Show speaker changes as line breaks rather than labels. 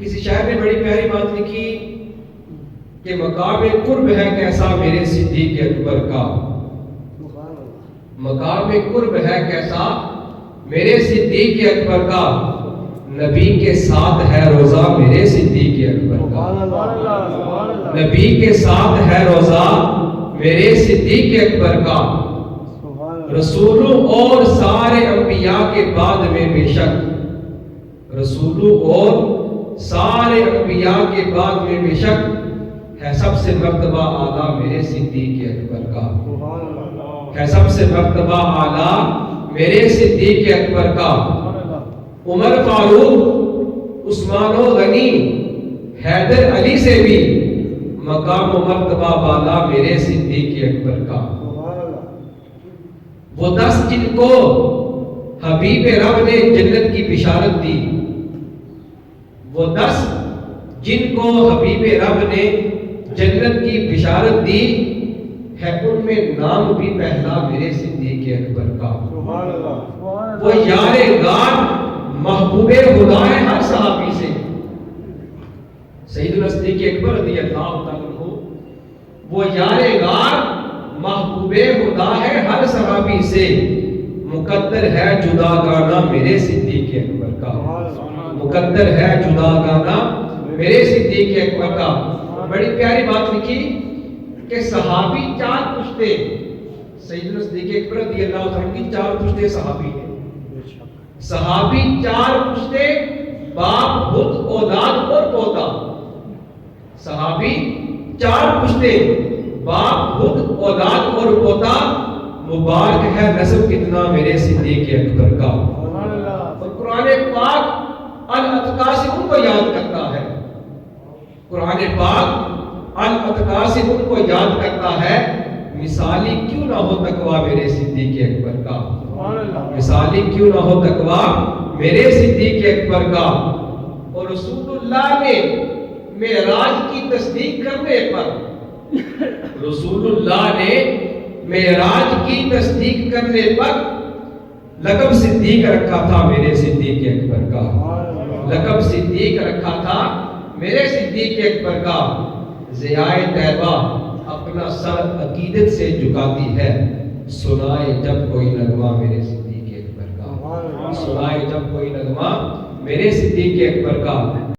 کسی شاعر نے بڑی پیاری بات لکھی کہ مقام قرب ہے کیسا میرے صدیق اکبر کا۔ مقام قرب ہے کیسا میرے صدیق اکبر کا۔ نبی کے ساتھ ہے روزہ میرے صدیق اکبر کا۔ نبی کے ساتھ ہے روزہ میرے صدیق اکبر کا۔ رسولوں اور سارے انبیاء کے بعد میں بے شک۔ رسولوں اور سارے انبیاء کے بعد میں بے شک ہے سب سے مرتبہ اعلیٰ میرے صدیق اکبر کا۔ ہے سب سے مرتبہ اعلیٰ میرے صدیق اکبر کا۔ عمر فاروق، عثمان و غنی، حیدر علی سے بھی مقام و مرتبہ بالا میرے صدیق اکبر کا۔ وہ دس جن کو حبیب رب نے جنت کی بشارت دی۔ وہ دس جن کو حبیب رب نے جنت کی بشارت دی ہے ان میں نام بھی پہلا میرے صدیق اکبر کا۔ وہ یار گار محبوب خدا ہے ہر صحابی سے۔ سیدنا صدیق اکبر رضی اللہ تعالیٰ وہ یار گار محبوب خدا ہے ہر صحابی سے۔ مقدر ہے جدا گانا میرے صدیق اکبر کا۔ مقدر ہے جدا گانا میرے صدیق اکبر کا۔ بڑی پیاری بات لکھی کہ صحابی چار پشتے سیدنا صدیق اکبر رضی اللہ عنہ کی چار پشتے صحابی ہیں۔ صحابی چار پشتے باپ خود اولاد اور پوتا۔ صحابی چار پشتے باپ خود اولاد اور پوتا۔ مبارک ہے نسب کتنا میرے صدیق اکبر کا۔ اور قرآن پاک سے ان کو یاد کرتا ہے۔ قرآن پاک الاتقا سے ان کو یاد کرتا ہے۔ مثالی کیوں نہ ہو تقوی میرے صدیق اکبر کا؟ مثالی کیوں نہ ہو تقوی میرے صدیق اکبر کا؟ اور رسول اللہ نے معراج کی تصدیق کرنے پر رسول اللہ نے معراج کی تصدیق کرنے پر لقب صدیق رکھا تھا میرے صدیق اکبر کا۔ لقب صدیق رکھا تھا میرے صدیق اکبر کا ضیاء طیبہ اپنا سر عقیدت سے جھکاتی ہے۔ سنائے جب کوئی نغمہ میرے صدیق اکبر کا سنائے جب کوئی نغمہ میرے صدیق اکبر کا